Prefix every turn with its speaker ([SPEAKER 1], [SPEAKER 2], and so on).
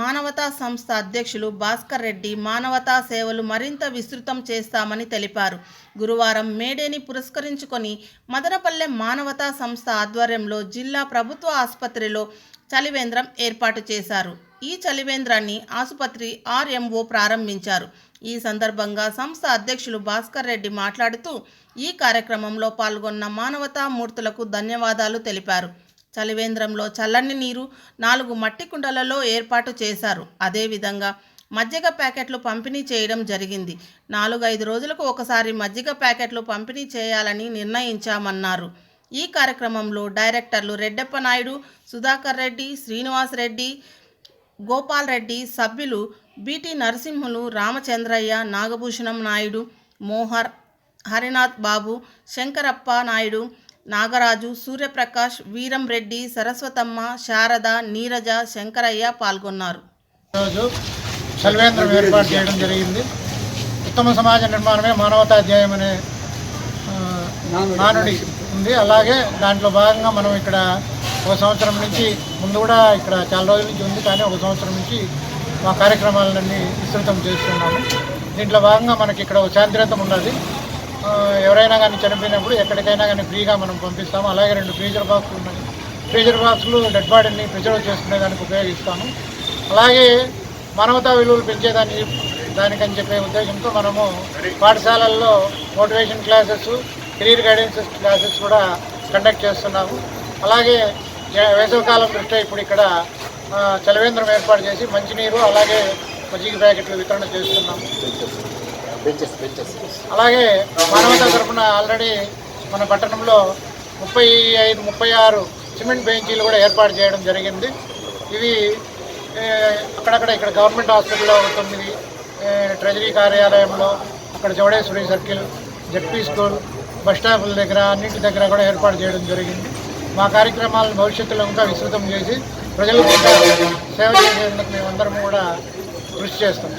[SPEAKER 1] మానవతా సంస్థ అధ్యక్షులు భాస్కర్ రెడ్డి మానవతా సేవలు మరింత విస్తృతం చేస్తామని తెలిపారు. గురువారం మేడేని పురస్కరించుకొని మదనపల్లె మానవతా సంస్థ ఆధ్వర్యంలో జిల్లా ప్రభుత్వ ఆసుపత్రిలో చలివేంద్రం ఏర్పాటు చేశారు. ఈ చలివేంద్రాన్ని ఆసుపత్రి ఆర్ఎంఓ ప్రారంభించారు. ఈ సందర్భంగా సంస్థ అధ్యక్షులు భాస్కర్ రెడ్డి మాట్లాడుతూ ఈ కార్యక్రమంలో పాల్గొన్న మానవతా మూర్తులకు ధన్యవాదాలు తెలిపారు. చలివేంద్రంలో చల్లని నీరు నాలుగు మట్టి కుండలలో ఏర్పాటు చేశారు. అదేవిధంగా మజ్జిగ ప్యాకెట్లు పంపిణీ చేయడం జరిగింది. నాలుగైదు రోజులకు ఒకసారి మజ్జిగ ప్యాకెట్లు పంపిణీ చేయాలని నిర్ణయించామన్నారు. ఈ కార్యక్రమంలో డైరెక్టర్లు రెడ్డప్ప నాయుడు సుధాకర్ రెడ్డి శ్రీనివాస్ రెడ్డి గోపాల్ రెడ్డి సభ్యులు బిటి నరసింహులు రామచంద్రయ్య నాగభూషణం నాయుడు మోహర్ హరినాథ్ బాబు శంకరప్ప నాయుడు నాగరాజు సూర్యప్రకాష్ వీరం రెడ్డి సరస్వతమ్మ శారద నీరజ శంకరయ్య పాల్గొన్నారు.
[SPEAKER 2] రోజు చలివేంద్రం ఏర్పాటు చేయడం జరిగింది. ఉత్తమ సమాజ నిర్మాణమే మానవతాధ్యాయం అనే నానుడి ఉంది. అలాగే దాంట్లో భాగంగా మనం ఇక్కడ ఒక సంవత్సరం నుంచి ముందు కూడా ఇక్కడ చాలా రోజుల నుంచి ఉంది కానీ ఒక సంవత్సరం నుంచి మా కార్యక్రమాలన్నీ విస్తృతం చేస్తున్నాము. దీంట్లో భాగంగా మనకి ఇక్కడ ఒక శాంతిరథం ఉన్నది. ఎవరైనా కానీ చనిపోయినప్పుడు ఎక్కడికైనా కానీ ఫ్రీగా మనం పంపిస్తాము. అలాగే రెండు ఫ్రీజర్ బాక్సులు ఉన్నాయి. ఫ్రీజర్ బాక్సులు డెడ్ బాడీని ప్రిజర్వ్ చేసుకునే దానికి ఉపయోగిస్తాము. అలాగే మానవతా విలువలు పెంచేదాన్ని దానికని చెప్పే ఉద్దేశంతో మనము పాఠశాలల్లో motivation classes career guidance classes కూడా కండక్ట్ చేస్తున్నాము. అలాగే వేసవికాలం దృష్ట్యా ఇప్పుడు ఇక్కడ చలవేంద్రం ఏర్పాటు చేసి మంచినీరు అలాగే మజ్జిగ ప్యాకెట్లు వితరణ చేస్తున్నాము. అలాగే మానవతా తరఫున ఆల్రెడీ మన పట్టణంలో ముప్పై ఐదు ముప్పై ఆరు సిమెంట్ బెంచీలు కూడా ఏర్పాటు చేయడం జరిగింది. ఇవి అక్కడక్కడ ఇక్కడ గవర్నమెంట్ హాస్పిటల్లో ఉంటుంది. తొమ్మిది ట్రెజరీ కార్యాలయంలో అక్కడ Chowdeshwari circle ZP school bus స్టాపుల దగ్గర అన్నింటి దగ్గర కూడా ఏర్పాటు చేయడం జరిగింది. మా కార్యక్రమాలను భవిష్యత్తులో ఇంకా విస్తృతం చేసి ప్రజలకు సేవ చేసేందుకు మేమందరం కూడా కృషి చేస్తాం